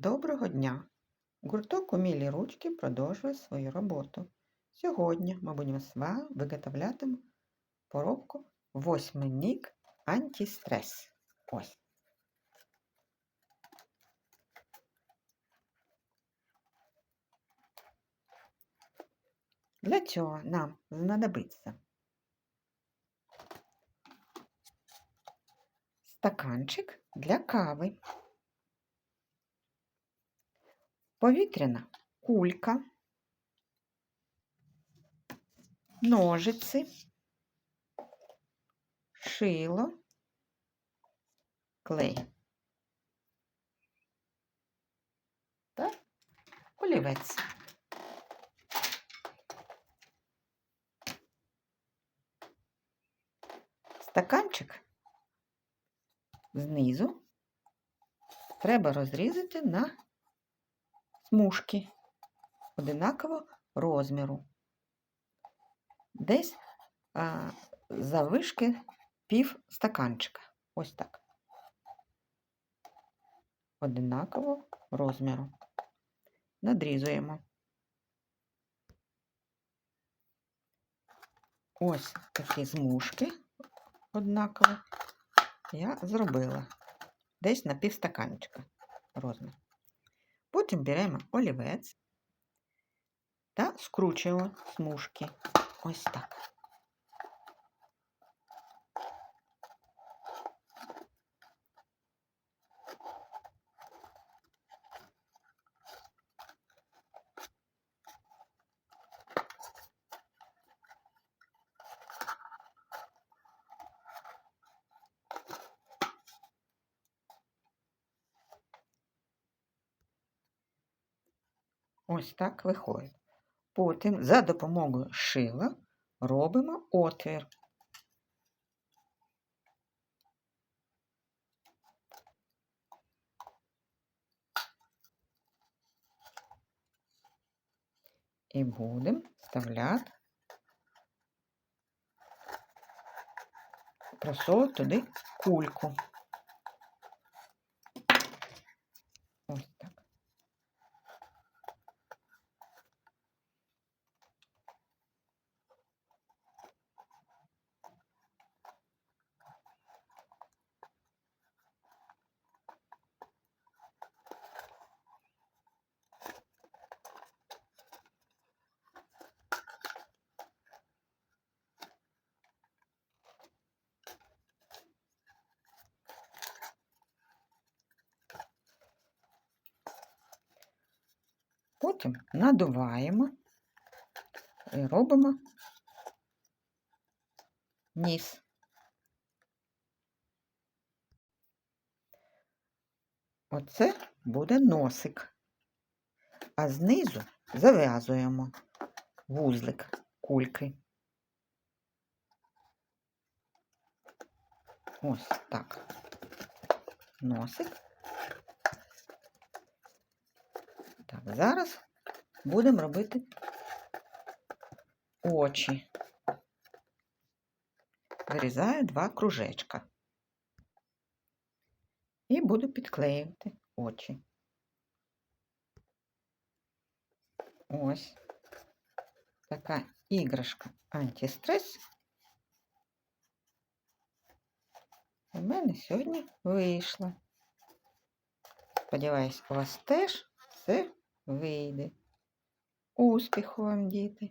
Доброго дня! Гурток «Умілі ручки» продовжує свою роботу. Сьогодні ми будемо з вами виготовляти поробку восьминік антистрес. Ось. Для цього нам знадобиться стаканчик для кави. Повітряна кулька, ножиці, шило, клей та олівець. Стаканчик знизу треба розрізати на смужки одинакового розміру. Десь а, завишки пів стаканчика. Ось так. Одинакового розміру. Надрізуємо. Ось такі змушки однакові я зробила десь на пів стаканчика розмір. Потім беремо олівець та скручуємо смужки. Ось так. Ось так виходить. Потім за допомогою шила робимо отвір. І будемо вставляти, просовувати туди кульку. Ось так. Потім надуваємо і робимо ніс. Оце буде носик, а знизу зав'язуємо вузлик кульки. Ось так. Носик. Так, зараз будемо робити очі. Вирізаю два кружечка. І буду підклеювати очі. Ось така іграшка антистрес. У мене сьогодні вийшла. Сподіваюсь, у вас теж все вийде. Успіху вам, діти!